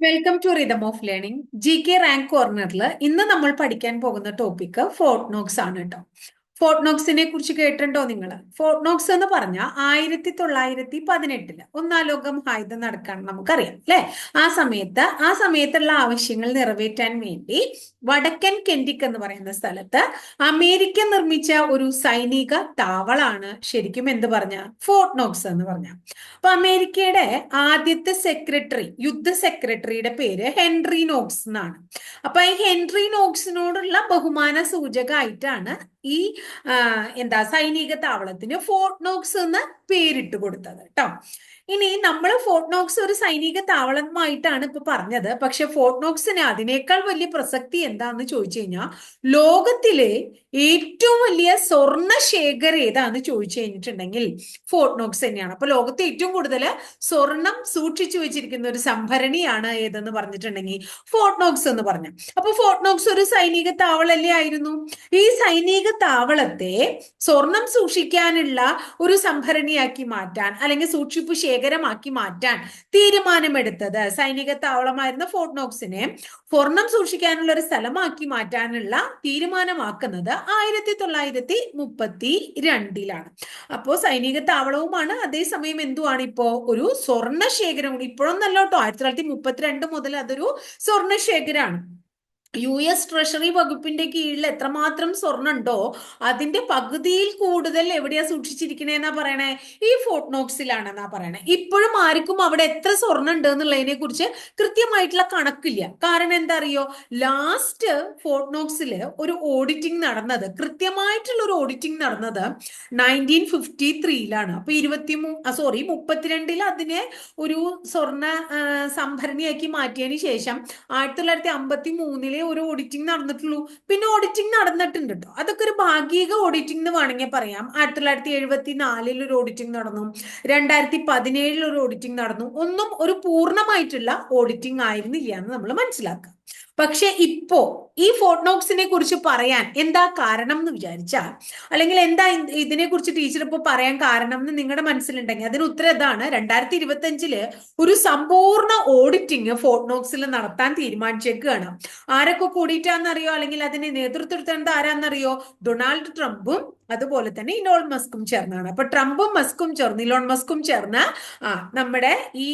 Welcome to rhythm of learning G K rank കോർണറിൽ ഇന്ന് നമ്മൾ പഠിക്കാൻ പോകുന്ന ടോപ്പിക് ഫോർട്ട് നോക്സ് ആണ് കേട്ടോ ഫോർട്ട് നോക്സിനെ കുറിച്ച് കേട്ടിട്ടുണ്ടോ നിങ്ങൾ ഫോർട്ട് നോക്സ് എന്ന് പറഞ്ഞാൽ ആയിരത്തി തൊള്ളായിരത്തി പതിനെട്ടിൽ ഒന്നാം ലോക മഹായുദ്ധം നടക്കാണ് നമുക്കറിയാം അല്ലെ? ആ സമയത്ത് ആ സമയത്തുള്ള ആവശ്യങ്ങൾ നിറവേറ്റാൻ വേണ്ടി വടക്കൻ കെൻഡിക് എന്ന് പറയുന്ന സ്ഥലത്ത് അമേരിക്ക നിർമ്മിച്ച ഒരു സൈനിക താവളാണ് ശരിക്കും എന്ത് പറഞ്ഞ? ഫോർട്ട് നോക്സ് എന്ന് പറഞ്ഞ. അപ്പൊ അമേരിക്കയുടെ ആദ്യത്തെ സെക്രട്ടറി യുദ്ധ സെക്രട്ടറിയുടെ പേര് ഹെൻറി നോക്സ് എന്നാണ്. അപ്പൊ ഈ ഹെൻറി നോക്സിനോടുള്ള ബഹുമാന സൂചകമായിട്ടാണ് ഈ എന്താ സൈനിക താവളത്തിന് ഫോർട്ട് നോക്സ് എന്ന് പേരിട്ട് കൊടുത്തത് കേട്ടോ ഇനി നമ്മൾ ഫോർട്ട് നോക്സ് ഒരു സൈനിക താവളമായിട്ടാണ് ഇപ്പൊ പറഞ്ഞത്. പക്ഷെ ഫോർട്ട് നോക്സിന് അതിനേക്കാൾ വലിയ പ്രസക്തി എന്താന്ന് ചോദിച്ചു കഴിഞ്ഞാൽ ലോകത്തിലെ ഏറ്റവും വലിയ സ്വർണ ശേഖരം ഏതാന്ന് ചോദിച്ചു കഴിഞ്ഞിട്ടുണ്ടെങ്കിൽ ഫോർട്ട് നോക്സ് തന്നെയാണ്. അപ്പൊ ലോകത്തെ ഏറ്റവും കൂടുതൽ സ്വർണം സൂക്ഷിച്ചു വെച്ചിരിക്കുന്ന ഒരു സംഭരണിയാണ് ഏതെന്ന് പറഞ്ഞിട്ടുണ്ടെങ്കിൽ ഫോർട്ട് നോക്സ് എന്ന് പറഞ്ഞു. അപ്പൊ ഫോർട്ട് നോക്സ് ഒരു സൈനിക താവളല്ലേ ആയിരുന്നു? ഈ സൈനിക താവളത്തെ സ്വർണം സൂക്ഷിക്കാനുള്ള ഒരു സംഭരണിയാക്കി മാറ്റാൻ അല്ലെങ്കിൽ സൂക്ഷിപ്പ് ശേഖരമാക്കി മാറ്റാൻ തീരുമാനമെടുത്തത്. സൈനിക താവളമായിരുന്ന ഫോർട്ട് നോക്സിനെ സ്വർണം സൂക്ഷിക്കാനുള്ള ഒരു സ്ഥലമാക്കി മാറ്റാനുള്ള തീരുമാനമാക്കുന്നത് ആയിരത്തി തൊള്ളായിരത്തി മുപ്പത്തി രണ്ടിലാണ് അപ്പോ സൈനിക താവളവുമാണ് അതേസമയം എന്തുവാണ് ഇപ്പോ ഒരു സ്വർണ ശേഖരം ഇപ്പോഴൊന്നല്ലോട്ടോ ആയിരത്തി തൊള്ളായിരത്തി മുപ്പത്തിരണ്ട് മുതൽ അതൊരു സ്വർണ ശേഖരമാണ് യു എസ് ട്രഷറി വകുപ്പിന്റെ കീഴിൽ എത്രമാത്രം സ്വർണുണ്ടോ അതിന്റെ പകുതിയിൽ കൂടുതൽ എവിടെയാ സൂക്ഷിച്ചിരിക്കണേന്നാ പറയണേ? ഈ ഫോർട്ട് നോക്സിലാണെന്നാ പറയണേ. ഇപ്പോഴും ആർക്കും അവിടെ എത്ര സ്വർണം ഉണ്ട് എന്നുള്ളതിനെ കുറിച്ച് കൃത്യമായിട്ടുള്ള കണക്കില്ല. കാരണം എന്താ അറിയോ ലാസ്റ്റ് ഫോർട്ട് നോക്സിൽ ഒരു ഓഡിറ്റിംഗ് നടന്നത് കൃത്യമായിട്ടുള്ള ഒരു ഓഡിറ്റിംഗ് നടന്നത് നയന്റീൻ ഫിഫ്റ്റി ത്രീയിലാണ് അപ്പൊ ഇരുപത്തി സോറി മുപ്പത്തിരണ്ടിൽ അതിനെ ഒരു സ്വർണ സംഭരണിയാക്കി മാറ്റിയതിന് ശേഷം ആയിരത്തി തൊള്ളായിരത്തി അമ്പത്തി മൂന്നിലെ ഒരു ഓഡിറ്റിംഗ് നടന്നിട്ടുള്ളൂ. പിന്നെ ഓഡിറ്റിംഗ് നടന്നിട്ടുണ്ട് കേട്ടോ അതൊക്കെ ഒരു ഭാഗിക ഓഡിറ്റിംഗ് എന്ന് വേണമെങ്കിൽ പറയാം. ആയിരത്തി തൊള്ളായിരത്തി എഴുപത്തി നാലിൽ ഒരു ഓഡിറ്റിംഗ് നടന്നു. രണ്ടായിരത്തി പതിനേഴിൽ ഒരു ഓഡിറ്റിംഗ് നടന്നു. ഒന്നും ഒരു പൂർണമായിട്ടുള്ള ഓഡിറ്റിംഗ് ആയിരുന്നില്ല എന്ന് നമ്മൾ മനസ്സിലാക്കുക. പക്ഷെ ഇപ്പോ ഈ ഫോട്ടോക്സിനെ കുറിച്ച് പറയാൻ എന്താ കാരണം എന്ന് വിചാരിച്ചാൽ അല്ലെങ്കിൽ എന്താ ഇതിനെ കുറിച്ച് ടീച്ചർ ഇപ്പൊ പറയാൻ കാരണം എന്ന് നിങ്ങളുടെ മനസ്സിലുണ്ടെങ്കിൽ അതിന് ഉത്തരം ഇതാണ്. രണ്ടായിരത്തി ഇരുപത്തി അഞ്ചിൽ ഒരു സമ്പൂർണ ഓഡിറ്റിംഗ് ഫോട്ടോക്സിൽ നടത്താൻ തീരുമാനിച്ചേക്കുകയാണ് ആരൊക്കെ കൂടിയിട്ടാണെന്നറിയോ അല്ലെങ്കിൽ അതിന് നേതൃത്വം എടുത്തേണ്ടത് ആരാന്നറിയോ? ഡൊണാൾഡ് ട്രംപും അതുപോലെ തന്നെ ഇലോൺ മസ്കും ചേർന്നാണ്. അപ്പൊ ട്രംപും മസ്കും ചേർന്ന് ഇലോൺ മസ്കും ചേർന്ന് ആ നമ്മുടെ ഈ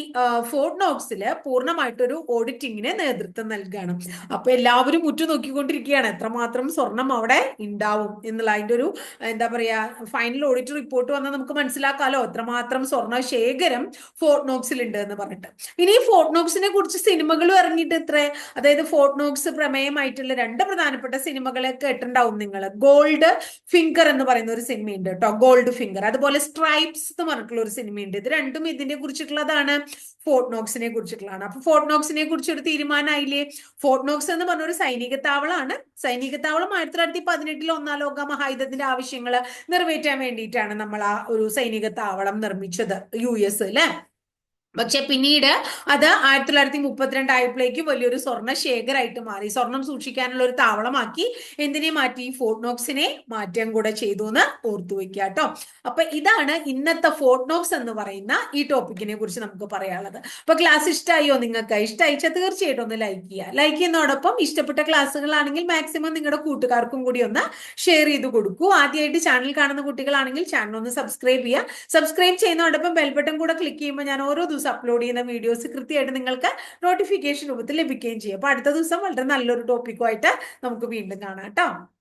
ഫോർട്ട് നോക്സിൽ പൂർണമായിട്ടൊരു ഓഡിറ്റിങ്ങിന് നേതൃത്വം നൽകുകയാണ് അപ്പൊ എല്ലാവരും ഉറ്റുനോക്കിക്കൊണ്ടിരിക്കുകയാണ്. എത്രമാത്രം സ്വർണം അവിടെ ഉണ്ടാവും എന്നുള്ള അതിന്റെ ഒരു എന്താ പറയാ ഫൈനൽ ഓഡിറ്റ് റിപ്പോർട്ട് വന്നാൽ നമുക്ക് മനസ്സിലാക്കാലോ. എത്രമാത്രം സ്വർണ ശേഖരം ഫോർട്ട് നോക്സിൽ ഉണ്ട് എന്ന് പറഞ്ഞിട്ട്. ഇനി ഫോർട്ട് നോക്സിനെ കുറിച്ച് സിനിമകളും ഇറങ്ങിയിട്ട് എത്ര? അതായത് ഫോർട്ട് നോക്സ് പ്രമേയമായിട്ടുള്ള രണ്ട് പ്രധാനപ്പെട്ട സിനിമകളെ കേട്ടിട്ടുണ്ടാവും നിങ്ങൾ ഗോൾഡ് ഫിംഗർ എന്ന് പറയുന്ന ഒരു സിനിമയുണ്ട് കേട്ടോ. ഗോൾഡ് ഫിംഗർ അതുപോലെ സ്ട്രൈപ്സ് എന്ന് പറഞ്ഞിട്ടുള്ള ഒരു സിനിമയുണ്ട്. ഇത് രണ്ടും ഇതിനെ കുറിച്ചിട്ടുള്ളതാണ് ഫോർട്ട് നോക്സിനെ കുറിച്ചിട്ടുള്ളതാണ്. അപ്പൊ ഫോർട്ട് നോക്സിനെ കുറിച്ച് ഒരു തീരുമാനമായില്ലേ ഫോർട്ട് നോക്സ് എന്ന് പറഞ്ഞ ഒരു സൈനിക താവളമാണ് സൈനിക താവളം ആയിരത്തി തൊള്ളായിരത്തി പതിനെട്ടിൽ ഒന്നാം ലോക മഹായുദ്ധത്തിന്റെ ആവശ്യങ്ങൾ നിറവേറ്റാൻ വേണ്ടിയിട്ടാണ് നമ്മൾ ആ ഒരു സൈനിക താവളം നിർമ്മിച്ചത് യു എസ് അല്ലെ പക്ഷെ പിന്നീട് അത് ആയിരത്തി തൊള്ളായിരത്തി മുപ്പത്തിരണ്ട് ആയപ്പോഴേക്കും വലിയൊരു സ്വർണ ശേഖരമായിട്ട് മാറി. സ്വർണം സൂക്ഷിക്കാനുള്ള ഒരു താവളമാക്കി എന്തിനെ മാറ്റി? ഫോർട്ട്നോക്സിനെ നോക്സിനെ മാറ്റാൻ കൂടെ ചെയ്തു എന്ന് ഓർത്തു വെക്കുക കേട്ടോ. അപ്പൊ ഇതാണ് ഇന്നത്തെ ഫോർട്ട്നോക്സ് എന്ന് പറയുന്ന ഈ ടോപ്പിക്കിനെ കുറിച്ച് നമുക്ക് പറയാനുള്ളത്. അപ്പൊ ക്ലാസ് ഇഷ്ടമായോ നിങ്ങൾക്ക്? ഇഷ്ടമായിച്ചാൽ തീർച്ചയായിട്ടും ഒന്ന് ലൈക്ക് ചെയ്യുക. ലൈക്ക് ചെയ്യുന്നതോടൊപ്പം ഇഷ്ടപ്പെട്ട ക്ലാസ്സുകളാണെങ്കിൽ മാക്സിമം നിങ്ങളുടെ കൂട്ടുകാർക്കും കൂടി ഒന്ന് ഷെയർ ചെയ്ത് കൊടുക്കൂ. ആദ്യമായിട്ട് ചാനൽ കാണുന്ന കുട്ടികളാണെങ്കിൽ ചാനൽ ഒന്ന് സബ്സ്ക്രൈബ് ചെയ്യുക. സബ്സ്ക്രൈബ് ചെയ്യുന്നതോടൊപ്പം ബെൽബട്ടൺ കൂടെ ക്ലിക്ക് ചെയ്യുമ്പോൾ ഞാൻ ഓരോ ദിവസം അപ്ലോഡ് ചെയ്യുന്ന വീഡിയോസ് കൃത്യമായിട്ട് നിങ്ങൾക്ക് നോട്ടിഫിക്കേഷൻ രൂപത്തിൽ ലഭിക്കുകയും ചെയ്യും. അപ്പോൾ അടുത്ത ദിവസം വളരെ നല്ലൊരു ടോപ്പിക്കുമായിട്ട് നമുക്ക് വീണ്ടും കാണാം കേട്ടോ.